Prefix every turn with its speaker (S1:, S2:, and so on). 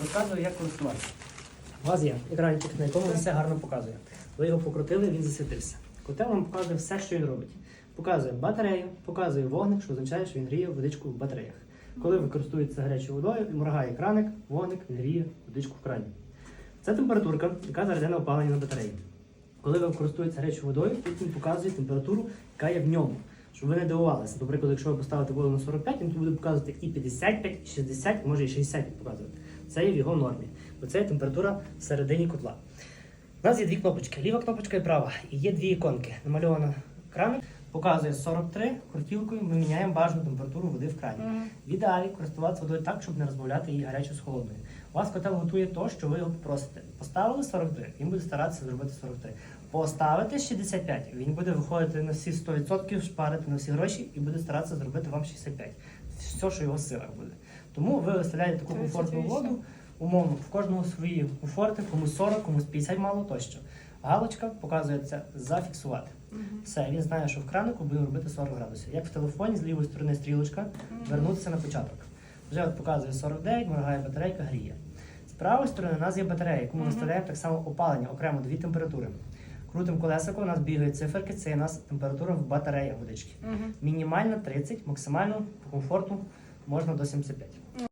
S1: Розказую, як користуватися. Вас є екранчик, на якому він все гарно показує. Ви його покрутили, він засвітився. Котел вам показує все, що він робить. Показує батарею, показує вогник, що означає, що він гріє водичку в батареях. Коли ви користуєтеся гарячою водою, моргає краник, вогник, гріє водичку в крані. Це температурка, яка зараз на опалення на батареї. Коли ви користуєтеся гарячою водою, тут він показує температуру, яка є в ньому. Щоб ви не дивувалися. Наприклад, якщо ви поставите воду на 45, він тут буде показувати і 55, і 60, може і 60 показувати. Це є в його нормі. Бо це є температура всередині котла. У нас є дві кнопочки, ліва кнопочка і права. І є дві іконки. Намальована краник, показує 43, крутілкою ми міняємо бажану температуру води в крані. В ідеалі користуватися водою так, щоб не розбавляти її гарячу з холодною. У вас котел готує то, що ви його попросите. Поставили 43, він буде старатися зробити 43. Поставити 65, він буде виходити на всі 100%, шпарити на всі гроші і буде старатися зробити вам 65. Все, що його силах буде. Тому ви виставляєте таку комфортну воду, умовно, в кожного свої комфорти, комусь 40, комусь 50 мало тощо. Галочка показує це зафіксувати. Все, він знає, що в кранику будемо робити 40 градусів. Як в телефоні, з лівої сторони стрілочка, вернутися на початок. Вже от показує 49, моргає батарейка, гріє. З правої сторони у нас є батарея, яку ми
S2: Мгм.
S1: виставляємо так само опалення, окремо дві температури. Крутим колесико, у нас бігають циферки, це у нас температура в батареях водички. Мінімальна 30, максимально по комфорту можна до 75.